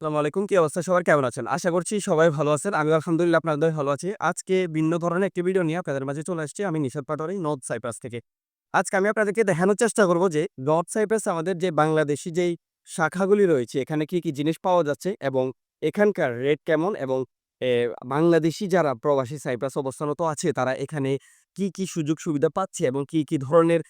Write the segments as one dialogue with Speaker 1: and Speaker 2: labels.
Speaker 1: আসসালামু আলাইকুম। কি অবস্থা সবার কেমন আছেন? আশা করছি সবাই ভালো আছেন। আমি আলহামদুলিল্লাহ আপনাদের ভালো আছি। আজকে ভিন্ন ধরনের একটি ভিডিও নিয়ে আপনাদের মাঝে চলে আসছি আমি নিশাদ পাটোয়ারি নর্থ সাইপ্রাস থেকে। আজকে আমি আপনাদেরকে দেখানোর চেষ্টা করব যে নর্থ সাইপ্রাস আমাদের যে বাংলাদেশি যেই শাখাগুলি রয়েছে এখানে কি, কি জিনিস পাওয়া যাচ্ছে এবং এখানকার রেট কেমন এবং বাংলাদেশী যারা প্রবাসী সাইপ্রাস অবস্থানরত আছে তারা এখানে কি, কি সুযোগ সুবিধা পাচ্ছে এবং কি, কি ধরনের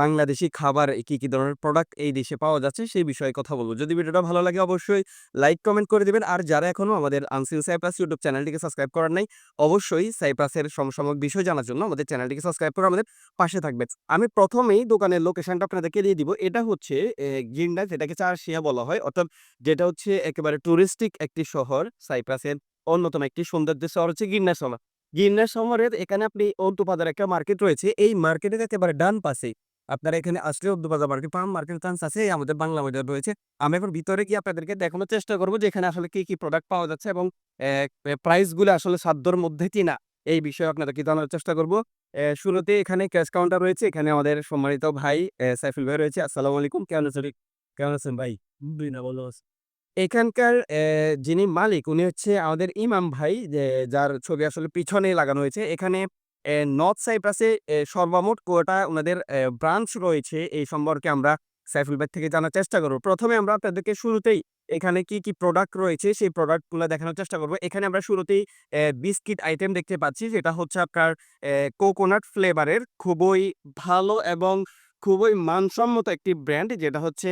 Speaker 1: বাংলাদেশি খাবার, কি, কি ধরনের প্রোডাক্ট এই দেশে পাওয়া যাচ্ছে সেই বিষয়ে কথা বলব যদি ভিডিওটা ভালো লাগে অবশ্যই লাইক, কমেন্ট করে দিবেন। আর যারা এখনও আমাদের আনসিন সাইপ্রাস ইউটিউব চ্যানেলটিকে সাবস্ক্রাইব করার নাই, অবশ্যই সাইপ্রাসের সমসাময়িক বিষয় জানার জন্য আমাদের চ্যানেলটিকে সাবস্ক্রাইব করে আমাদের পাশে থাকবে আমি প্রথমেই দোকানের লোকেশনটা আপনাদেরকে দিয়ে দিব। এটা হচ্ছে এ গিন্ডাস যেটাকে চারশিয়া বলা হয়। অর্থাৎ যেটা হচ্ছে একেবারে টুরিস্টিক একটি শহর। সাইপ্রাসের অন্যতম একটি সৌন্দর্য শহর হচ্ছে গিন্ডাস শহর। গিন্ডাস শহরের এখানে আপনি অন্তুপাদার একটা মার্কেট রয়েছে। এই মার্কেটের একেবারে ডান পাশেই আপনারা এখানে আসলে অন্তুপাদা মার্কেট পান মার্কেটের চান্স আছে আমাদের বাংলা বাজার রয়েছে। আমি এখন ভিতরে গিয়ে আপনাদেরকে দেখানোর চেষ্টা করব যে এখানে আসলে কি, কি প্রোডাক্ট পাওয়া যাচ্ছে এবং এ এ প্রাইসগুলো আসলে সাধ্যর মধ্যে কিনা এই বিষয়ে আপনাদেরকে জানার চেষ্টা করব। শুরুতে এখানে ক্যাশ কাউন্টার রয়েছে। এখানে আমাদের সম্মানিত ভাই সাইফুল ভাই রয়েছে। আসসালামু আলাইকুম। কেমন আছেন? কেমন আছেন ভাই?
Speaker 2: ভালো আছি।
Speaker 1: এখানকার যিনি মালিক উনি হচ্ছে আমাদের ইমাম ভাই যে যার ছবি আসলে পিছনে লাগানো হয়েছে। এখানে নর্থ সাইপ্রাসে সর্বমোট কোটা ওনাদের ব্রাঞ্চ রয়েছে এই সম্পর্কে আমরা সাইফুল ভাই থেকে জানার চেষ্টা করব। প্রথমে আমরা আপনাদেরকে শুরুতেই এখানে কি, কি প্রোডাক্ট রয়েছে সেই প্রোডাক্টগুলো দেখানোর চেষ্টা করব। এখানে আমরা শুরুতেই বিস্কিট আইটেম দেখতে পাচ্ছি যেটা হচ্ছে আপনার কোকোনাট ফ্লেভারের খুবই ভালো এবং খুবই মানসম্মত একটি ব্র্যান্ড যেটা হচ্ছে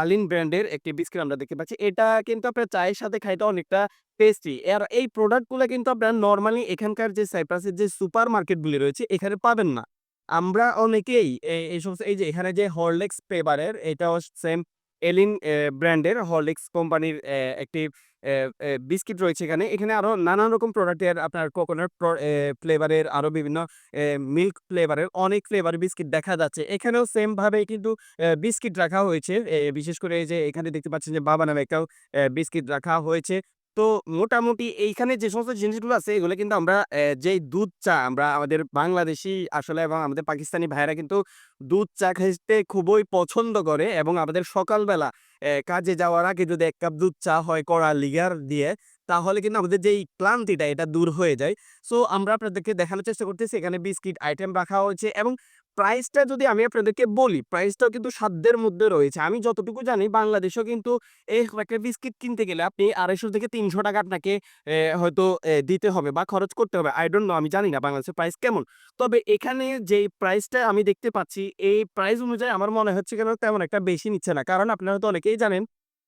Speaker 1: আলিন ব্র্যান্ডের একটি বিস্কুট আমরা দেখতে পাচ্ছি। এটা কিন্তু আপনার চায়ের সাথে খাইতে অনেকটা টেস্টি। আর এই প্রোডাক্টগুলো কিন্তু আপনার নর্মালি এখানকার যে সাইপ্রাসের যে সুপার মার্কেটগুলি রয়েছে, এখানে পাবেন না। আমরা অনেকেই এই সমস্ত, এই যে এখানে যে হরলিক্স পেপারের এটাও সেম এলিন ব্র্যান্ডের হরলিক্স কোম্পানির একটি বিস্কিট রয়েছে এখানে। এখানে আরও নানান রকম প্রোডাক্টের আপনার কোকোনাট ফ্লেভারের আরও বিভিন্ন মিল্ক ফ্লেভারের অনেক ফ্লেভার বিস্কিট দেখা যাচ্ছে। এখানেও সেমভাবে কিন্তু বিস্কিট রাখা হয়েছে। বিশেষ করে যে এখানে দেখতে পাচ্ছেন যে বাবা নামে একটাও বিস্কিট রাখা হয়েছে। তো মোটামুটি এইখানে যে সমস্ত জিনিসগুলো আছে, এগুলো কিন্তু আমরা যেই দুধ চা আমরা আমাদের বাংলাদেশি আসলে এবং আমাদের পাকিস্তানি ভাইয়েরা কিন্তু দুধ চা খাইতে খুবই পছন্দ করে এবং আমাদের সকালবেলা কাজে যাওয়ার আগে যদি এক কাপ দুধ চা হয় কড়া লিগার দিয়ে, তাহলে কিন্তু আমাদের যেই ক্লান্তিটা এটা দূর হয়ে যায়। সো আমরা আপনাদেরকে দেখানোর চেষ্টা করতেছি, এখানে বিস্কিট আইটেম রাখা হয়েছে এবং প্রাইসটা যদি আমি আপনাদেরকে বলি প্রাইসটাও কিন্তু সাধ্যের মধ্যে রয়েছে। আমি যতটুকু জানি, বাংলাদেশেও কিন্তু এই একটা বিস্কিট কিনতে গেলে আপনি ৳২৫০-৩০০ আপনাকে হয়তো দিতে হবে বা খরচ করতে হবে। I don't know, আমি জানি না বাংলাদেশের প্রাইস কেমন। তবে এখানে যেই প্রাইসটা আমি দেখতে পাচ্ছি, এই প্রাইস অনুযায়ী আমার মনে হচ্ছে কেন তেমন একটা বেশি নিচ্ছে না। কারণ আপনারা হয়তো অনেকেই জানেন,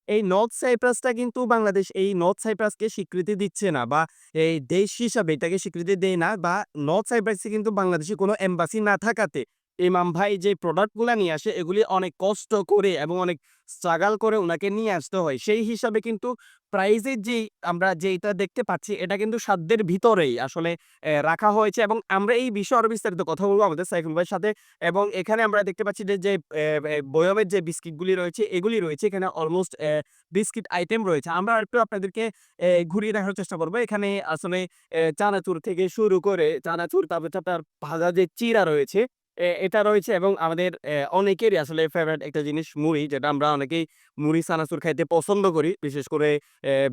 Speaker 1: এই নর্থ সাইপ্রাসটা কিন্তু বাংলাদেশ, এই নর্থ সাইপ্রাসকে স্বীকৃতি দিচ্ছে না বা এই দেশ হিসাবে এটাকে স্বীকৃতি দেয় না বা নর্থ সাইপ্রাসে কিন্তু বাংলাদেশে কোনো এম্বাসি না থাকাতে ইমাম ভাই যে প্রোডাক্টগুলো নিয়ে আসে এগুলি অনেক কষ্ট করে এবং অনেক স্ট্রাগল করে ওনাকে নিয়ে আসতে হয়। সেই হিসাবে কিন্তু প্রাইজের যেই আমরা যেইটা দেখতে পাচ্ছি এটা কিন্তু সাধ্যের ভিতরেই আসলে রাখা হয়েছে এবং আমরা এই বিষয়ে আরও বিস্তারিত কথা বলব আমাদের সাইফুল ভাইয়ের সাথে এবং এখানে আমরা দেখতে পাচ্ছি যে, যে বয়মের যে বিস্কিটগুলি রয়েছে এগুলি রয়েছে এখানে অলমোস্ট বিস্কিট আইটেম রয়েছে। আমরা আরেকটু আপনাদেরকে ঘুরিয়ে দেখার চেষ্টা করব। এখানে আসলে চানাচুর থেকে শুরু করে চানাচুর তারপর আপনার ভাজা যে চিরা রয়েছে এটা রয়েছে এবং আমাদের অনেকেরই আসলে ফেভারাইট একটা জিনিস মুড়ি, যেটা আমরা অনেকেই মুড়ি চানাচুর খাইতে পছন্দ করি। বিশেষ করে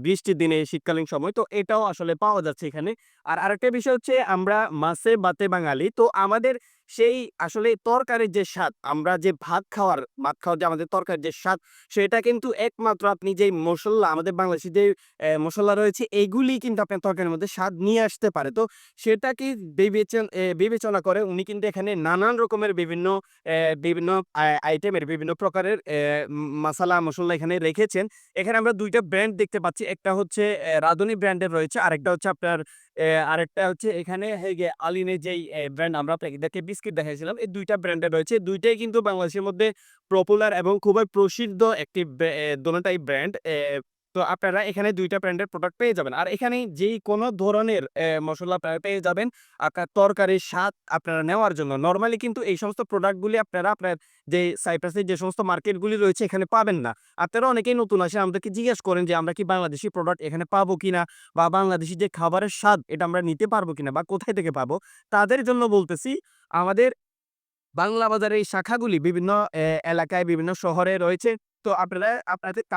Speaker 1: বৃষ্টির দিনে শীতকালীন সময়। তো এটাও আসলে পাওয়া যাচ্ছে এখানে। আর আরেকটা বিষয় হচ্ছে, আমরা মাছে বাতে বাঙালি। তো আমাদের সেই আসলে তরকারির যে স্বাদ, আমরা যে ভাত খাওয়ার ভাত খাওয়ার যে আমাদের তরকারির যে স্বাদ, সেটা কিন্তু একমাত্র আপনি যেই মশলা, আমাদের বাংলাদেশে যে মশলা রয়েছে, এগুলি কিন্তু আপনার তরকারির মধ্যে স্বাদ নিয়ে আসতে পারে। তো সেটাকে বিবেচন বিবেচনা করে উনি কিন্তু এখানে নানান রকমের বিভিন্ন বিভিন্ন আই আইটেমের বিভিন্ন প্রকারের, এ মাসালা মসল্লা এখানে রেখেছেন। এখানে আমরা দুইটা ব্র্যান্ড দেখতে পাচ্ছি। একটা হচ্ছে রাঁধুনি ব্র্যান্ডের রয়েছে। আরেকটা হচ্ছে আপনার আরেকটা হচ্ছে এখানে আলিনের যেই ব্র্যান্ড আমরা আপনাদেরকে বিস্কিট দেখাইছিলাম। এই দুইটা ব্র্যান্ডের রয়েছে। দুইটাই কিন্তু বাংলাদেশের মধ্যে পপুলার এবং খুবই প্রসিদ্ধ একটি দোনোটাই ব্র্যান্ড। তো আপনারা এখানে দুইটা ব্র্যান্ডের প্রোডাক্ট পেয়ে যাবেন। আর এখানে যেই কোনো ধরনের মশলা আপনারা পেয়ে যাবেন। আপনার তরকারির স্বাদ আপনারা নেওয়ার জন্য। নর্মালি কিন্তু এই সমস্ত প্রোডাক্টগুলি আপনারা আপনার যে সাইপ্রাসের যে সমস্ত মার্কেটগুলি রয়েছে এখানে পাবেন না। আপনারা অনেকেই নতুন আসেন আমাদেরকে জিজ্ঞেস করেন যে, আমরা কি বাংলাদেশি প্রোডাক্ট এখানে পাবো কিনা বা বাংলাদেশি যে খাবারের স্বাদ, এটা আমরা নিতে পারব কিনা বা কোথায় থেকে পাবো? তাদের জন্য বলতেছি, আমাদের বাংলা বাজারের এই শাখাগুলি বিভিন্ন এলাকায় বিভিন্ন শহরে রয়েছে। তো আপনারা, আপনাদের এ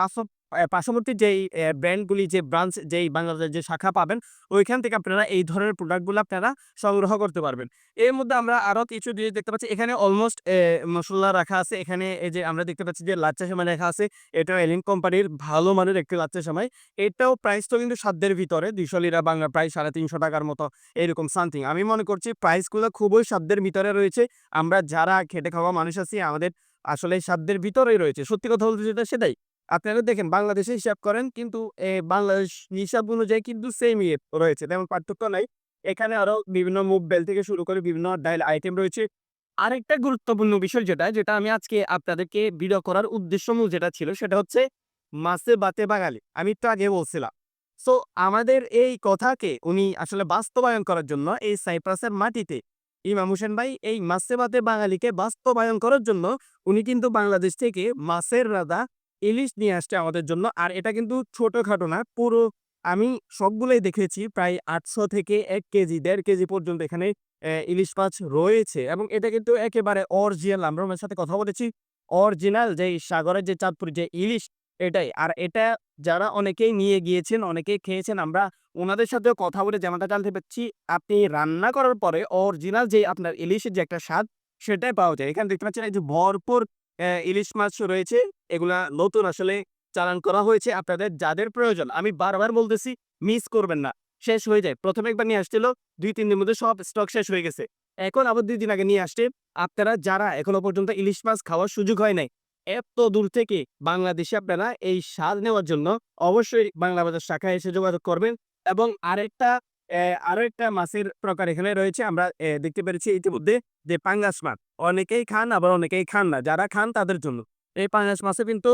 Speaker 1: পার্শ্ববর্তী যেই ব্র্যান্ডগুলি যে ব্রাঞ্চ যেই বাংলাদেশের যে শাখা পাবেন, ওইখান থেকে আপনারা এই ধরনের প্রোডাক্টগুলো আপনারা সংগ্রহ করতে পারবেন। এর মধ্যে আমরা আরও কিছু জিনিস দেখতে পাচ্ছি। এখানে অলমোস্ট মসল্লা রাখা আছে। এখানে এই যে আমরা দেখতে পাচ্ছি যে লাচ্ছা সেমাই রাখা আছে। এটাও এলিন কোম্পানির ভালো মানের একটি লাচ্ছা সেমাই। এটাও প্রাইসটাও কিন্তু সাধ্যের ভিতরে। ২০০ লিরা বাংলা প্রায় ৳৩৫০ মতো এরকম সামথিং। আমি মনে করছি প্রাইসগুলো খুবই সাধ্যের ভিতরে রয়েছে। আমরা যারা খেটে খাওয়া মানুষ আছি আমাদের আসলে সাধ্যের ভিতরেই রয়েছে। সত্যি কথা বলতে যেটা সেটাই। আপনারা দেখেন বাংলাদেশে হিসাব করেন কিন্তু বাংলাদেশ হিসাব অনুযায়ী কিন্তু সেমই রয়েছে। তেমন পার্থক্য নাই। এখানে আরও বিভিন্ন মুভ বেল থেকে শুরু করে বিভিন্ন ডাইল আইটেম রয়েছে। আরেকটা গুরুত্বপূর্ণ বিষয় যেটা, যেটা আমি আজকে আপনাদেরকে ভিডিও করার উদ্দেশ্য মূল যেটা ছিল সেটা হচ্ছে মাছে বাতে বাঙালি। আমি একটু আগে বলছিলাম। সো আমাদের এই কথাকে উনি আসলে বাস্তবায়ন করার জন্য এই সাইপ্রাসের মাটিতে ইমাম হোসেন ভাই এই মাছে ভাতে বাঙালিকে বাস্তবায়ন করার জন্য উনি কিন্তু বাংলাদেশ থেকে মাছের রাজা ইলিশ নিয়ে আসছে আমাদের জন্য। আর এটা কিন্তু ছোটখাটো না। পুরো আমি সবগুলোই দেখেছি প্রায় ৮০০ থেকে এক কেজি, দেড় কেজি পর্যন্ত এখানে ইলিশ মাছ রয়েছে এবং এটা কিন্তু একেবারে অরিজিনাল। আমরা ওনার সাথে কথা বলেছি। অরিজিনাল যে সাগরের যে চাঁদপুরের যে ইলিশ এটাই। আর এটা যারা অনেকেই নিয়ে গিয়েছেন, অনেকেই খেয়েছেন। আমরা ওনাদের সাথেও কথা বলে যেমনটা জানতে পারছি, আপনি রান্না করার পরে অরিজিনাল যে আপনার ইলিশের যে একটা স্বাদ সেটাই পাওয়া যায়। এখানে দেখতে পাচ্ছেন এই যে ভরপুর ইলিশ মাছ রয়েছে। এগুলা নতুন আসলে চালান করা হয়েছে। আপনাদের যাদের প্রয়োজন আমি বারবার বলতেছি মিস করবেন না। শেষ হয়ে যায়। ১ম একবার নিয়ে আসছিল ২-৩ দিনের মধ্যে সব স্টক শেষ হয়ে গেছে। এখন আবার দুই দিন আগে নিয়ে আসছে। আপনারা যারা এখনও পর্যন্ত ইলিশ মাছ খাওয়ার সুযোগ হয় নাই, এত দূর থেকে বাংলাদেশে আপনারা এই স্বাদ নেওয়ার জন্য অবশ্যই বাংলা বাজার শাখায় এসে যোগাযোগ করবেন এবং আরেকটা আরও একটা মাছের প্রকার এখানে রয়েছে। আমরা দেখতে পেরেছি ইতিমধ্যে যে পাঙ্গাস মাছ। অনেকেই খান আবার অনেকেই খান না। যারা খান তাদের জন্য। এই পাঙ্গাস মাছে কিন্তু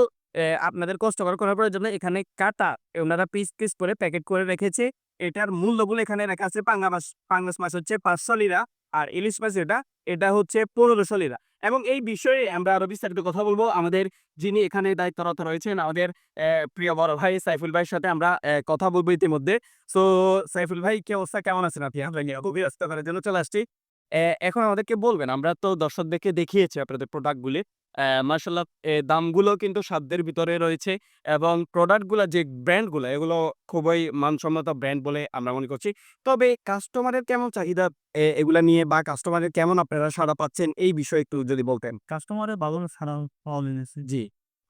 Speaker 1: আপনাদের কষ্টকর করার প্রয়োজন। এখানে কাটা ওনারা পিস, পিস করে প্যাকেট করে রেখেছে। এটার মূল্যগুলো এখানে লেখা আছে পাঙ্গা মাছ পাঙ্গাস মাছ হচ্ছে ৫০০ লিরা আর ইলিশ মাছ যেটা, এটা হচ্ছে ১৫০০ লিরা এবং এই বিষয়ে আমরা আরও বিস্তারিত কথা বলব আমাদের যিনি এখানে দায়িত্বরত রয়েছেন, আমাদের প্রিয় বড় ভাই সাইফুল ভাইয়ের সাথে আমরা কথা বলব ইতিমধ্যে। সো, সাইফুল ভাই, কি অবস্থা? কেমন আছেন আপনি? আপনাকে খুবই ব্যস্ত করার জন্য চলে আসছি। এখন আমাদেরকে বলবেন, আমরা তো দর্শকদেরকে দেখিয়েছি আপনাদের প্রোডাক্টগুলি। এ দামগুলো কিন্তু সাধ্যের ভিতরে রয়েছে এবং প্রোডাক্টগুলা যে ব্র্যান্ডগুলা এগুলো খুবই মানসম্মত ব্র্যান্ড বলে আমরা মনে করছি। তবে কাস্টমারের কেমন চাহিদা এগুলা নিয়ে বা কাস্টমারের কেমন আপনারা সাড়া পাচ্ছেন এই বিষয়ে একটু যদি বলতেন?
Speaker 2: কাস্টমারের ভালো সাড়া পাওয়া।
Speaker 1: জি।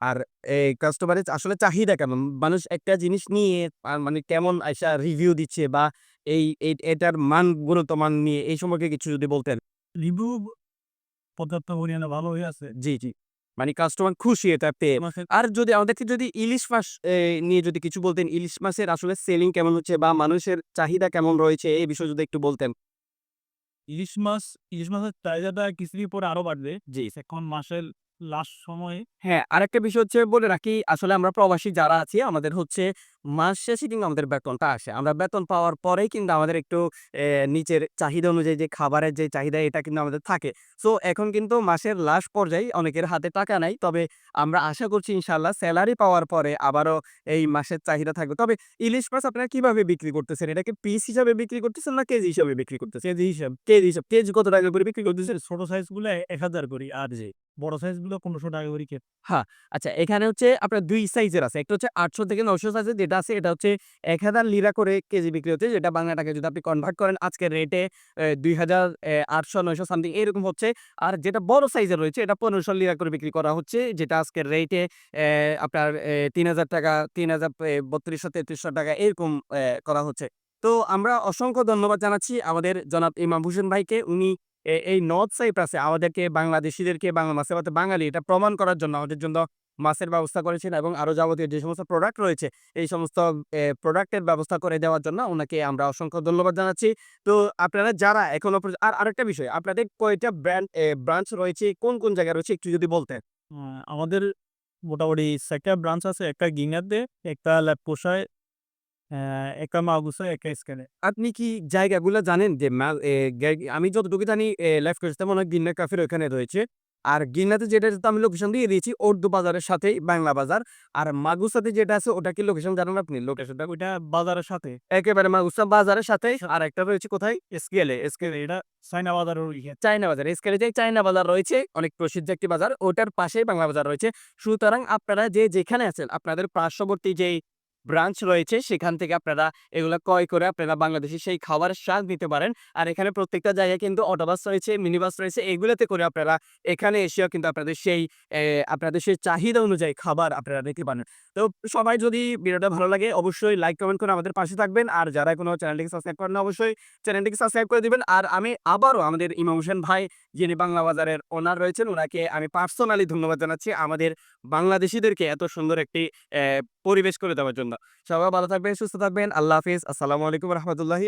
Speaker 1: আর এই কাস্টমারের আসলে চাহিদা কেমন? মানুষ একটা জিনিস নিয়ে মানে কেমন আইসা রিভিউ দিচ্ছে বা এই এটার মান গুণগত মান নিয়ে এই সম্পর্কে কিছু যদি বলতেন?
Speaker 2: রিভিউ পর্যাপ্ত পরিমাণে ভালোই আছে।
Speaker 1: জি, জি। মানে কাস্টমার খুশি এটা পেয়ে। আর যদি আমাদেরকে যদি ইলিশ মাছ নিয়ে যদি কিছু বলতেন, ইলিশ মাছের আসলে সেলিং কেমন হচ্ছে বা মানুষের চাহিদা কেমন রয়েছে এই বিষয়ে যদি একটু বলতেন?
Speaker 2: ইলিশ মাছ ইলিশ মাছের চাহিদাটা কিছুদিন পরে আরও বাড়বে।
Speaker 1: জি।
Speaker 2: এখন মাসের লাস্ট সময়ে
Speaker 1: হ্যাঁ, আরেকটা বিষয় হচ্ছে বলে রাখি আসলে আমরা প্রবাসী যারা আছি আমাদের হচ্ছে মাস শেষে কিন্তু আমাদের বেতনটা আসে। আমরা বেতন পাওয়ার পরেই কিন্তু আমাদের একটু নিচের চাহিদা অনুযায়ী যে খাবারের যে চাহিদা এটা কিন্তু আমাদের থাকে। সো এখন কিন্তু মাসের লাস্ট পর্যায়ে অনেকের হাতে টাকা নাই। তবে আমরা আশা করছি ইনশাআল্লাহ সেলারি পাওয়ার পরে আবারও এই মাসের চাহিদা থাকবে। তবে ইলিশ মাছ আপনারা কীভাবে বিক্রি করতেছেন? এটা কি পিস হিসাবে বিক্রি করতেছেন না কেজি হিসাবে বিক্রি করতেছেন?
Speaker 2: কেজি হিসাব।
Speaker 1: কেজি হিসাব। কেজি কত টাকা করে বিক্রি করতেছেন?
Speaker 2: ছোট সাইজগুলো ১০০০ করে আর
Speaker 1: জি।
Speaker 2: বড় সাইজগুলো ১৫০০ টাকা করে কেজি।
Speaker 1: হ্যাঁ, আচ্ছা এখানে হচ্ছে আপনার ২ সাইজের আছে। একটা হচ্ছে ৮০০ থেকে ৯০০ সাইজের যেটা আছে এটা হচ্ছে ১০০০ লিরা করে কেজি বিক্রি হচ্ছে। যেটা বাংলা টাকায় যদি আপনি কনভার্ট করেন আজকের রেটে এ ২০০০ এ ৮০০ ৯০০ সামথিং এরকম হচ্ছে। আর যেটা বড় সাইজের রয়েছে এটা ১৫০০ লিরা করে বিক্রি করা হচ্ছে। যেটা আজকের রেটে আপনার এ ৩০০০ টাকা ৩০০০ এ ৩২০০-৩৩০০ টাকা এরকম করা হচ্ছে। তো আমরা অসংখ্য ধন্যবাদ জানাচ্ছি আমাদের জনাব ইমাম হোসেন ভাইকে। উনি এই নর্থ সাইপ্রাসে আমাদেরকে বাংলাদেশিদেরকে বাংলা মাছে ভাতে বাঙালি এটা প্রমাণ করার জন্য আমাদের জন্য মাছের ব্যবস্থা করেছেন এবং আরও যাবতীয় যে সমস্ত প্রোডাক্ট রয়েছে এই সমস্ত প্রোডাক্টের ব্যবস্থা করে দেওয়ার জন্য ওনাকে আমরা অসংখ্য ধন্যবাদ জানাচ্ছি। তো আপনারা যারা এখনও আর আরেকটা বিষয় আপনাদের কয়টা ব্র্যান্ড ব্রাঞ্চ রয়েছে? কোন, কোন জায়গায় রয়েছে একটু যদি বলতেন?
Speaker 2: আমাদের মোটামুটি ৪ টা ব্রাঞ্চ আছে। একটা গিঙাতে, একটা ল্যাপকোষায়, অ্যা একটা মাগুসায়, একটা স্ক্যানে।
Speaker 1: আপনি কি জায়গাগুলা জানেন যে আমি যতটুকু জানি এ লেফট কোস্টে মনে হয় গিন্না কাফের ওখানে রয়েছে। আর গিন্নাতে যেটা তো আমি লোকেশন দিয়ে দিয়েছি উর্দু বাজারের সাথেই বাংলা বাজার। আর মাগুসাতে যেটা আছে ওটা কি লোকেশন জানেন আপনি? লোকেশনটা
Speaker 2: ওইটা বাজারের সাথে।
Speaker 1: একেবারে মাগুসা বাজারের সাথে। আর একটা রয়েছে কোথায়? স্কেলে স্কেলে
Speaker 2: এটা চাইনা বাজারের ওইখানে
Speaker 1: চায়না বাজার স্কেলে যে চায়না বাজার রয়েছে অনেক প্রসিদ্ধ একটি বাজার ওটার পাশেই বাংলা বাজার রয়েছে। সুতরাং আপনারা যে যেখানে আছেন আপনাদের পার্শ্ববর্তী যেই ব্রাঞ্চ রয়েছে, সেখান থেকে আপনারা এগুলো ক্রয় করে আপনারা বাংলাদেশি সেই খাবারের স্বাদ নিতে পারেন। আর এখানে প্রত্যেকটা জায়গায় কিন্তু অটোবাস রয়েছে মিনি বাস রয়েছে, এগুলোতে করে আপনারা এখানে এসেও কিন্তু আপনাদের সেই আপনাদের সেই চাহিদা অনুযায়ী খাবার আপনারা নিতে পারেন। তো সবাই যদি ভিডিওটা ভালো লাগে, অবশ্যই লাইক কমেন্ট করে আমাদের পাশে থাকবেন। আর যারা কোনো চ্যানেলটিকে সাবস্ক্রাইব করেন অবশ্যই চ্যানেলটিকে সাবস্ক্রাইব করে দিবেন। আর আমি আবারও আমাদের ইমাম হোসেন ভাই, যিনি বাংলা বাজারের ওনার রয়েছেন ওনাকে আমি পার্সোনালি ধন্যবাদ জানাচ্ছি। আমাদের বাংলাদেশিদেরকে এত সুন্দর একটি পরিবেশ করে দেওয়ার জন্য। সবাই ভালো থাকবেন সুস্থ থাকবেন। আল্লাহ হাফিজ। আসসালামু আলাইকুম রহমতুল্লাহি